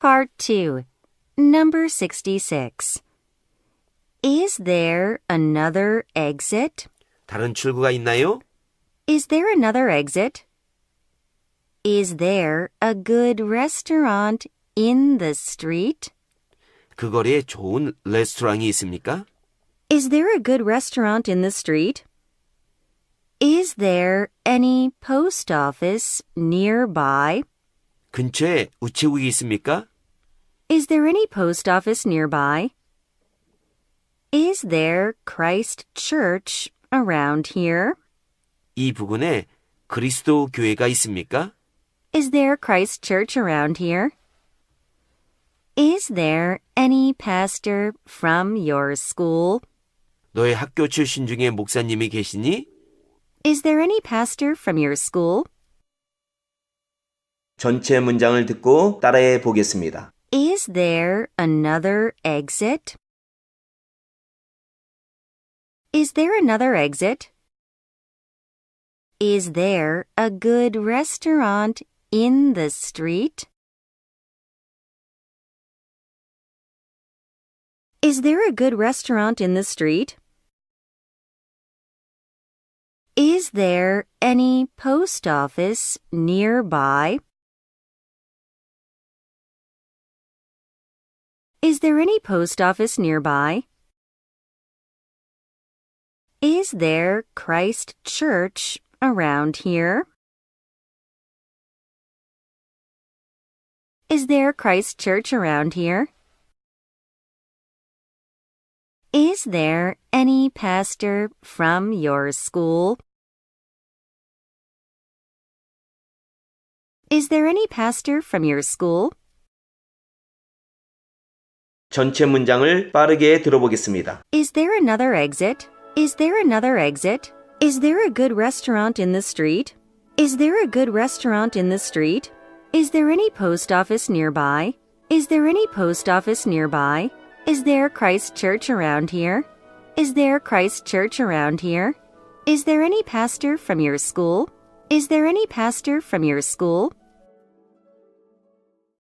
Part 2, number 66. Is there another exit? 다른 출구가 있나요? Is there another exit? Is there a good restaurant in the street? 그 거리에 좋은 레스토랑이 있습니까? Is there a good restaurant in the street? Is there any post office nearby? 근처에 우체국이 있습니까? Is there any post office nearby? Is there Christ Church around here? 이 부근에 그리스도 교회가 있습니까? Is there Christ Church around here? Is there any pastor from your school? 너의 학교 출신 중에 목사님이 계시니? Is there any pastor from your school? 전체 문장을 듣고 따라해 보겠습니다. Is there another exit? Is there another exit? Is there a good restaurant in the street? Is there a good restaurant in the street? Is there any post office nearby? There any post office nearby? Is there Christ Church around here? Is there Christ Church around here? Is there any pastor from your school? Is there any pastor from your school? 전체 문장을 빠르게 들어보겠습니다. Is there another exit? Is there another exit? Is there a good restaurant in the street? Is there a good restaurant in the street? Is there any post office nearby? Is there any post office nearby? Is there Christ Church around here? Is there Christ Church around here? Is there any pastor from your school? Is there any pastor from your school?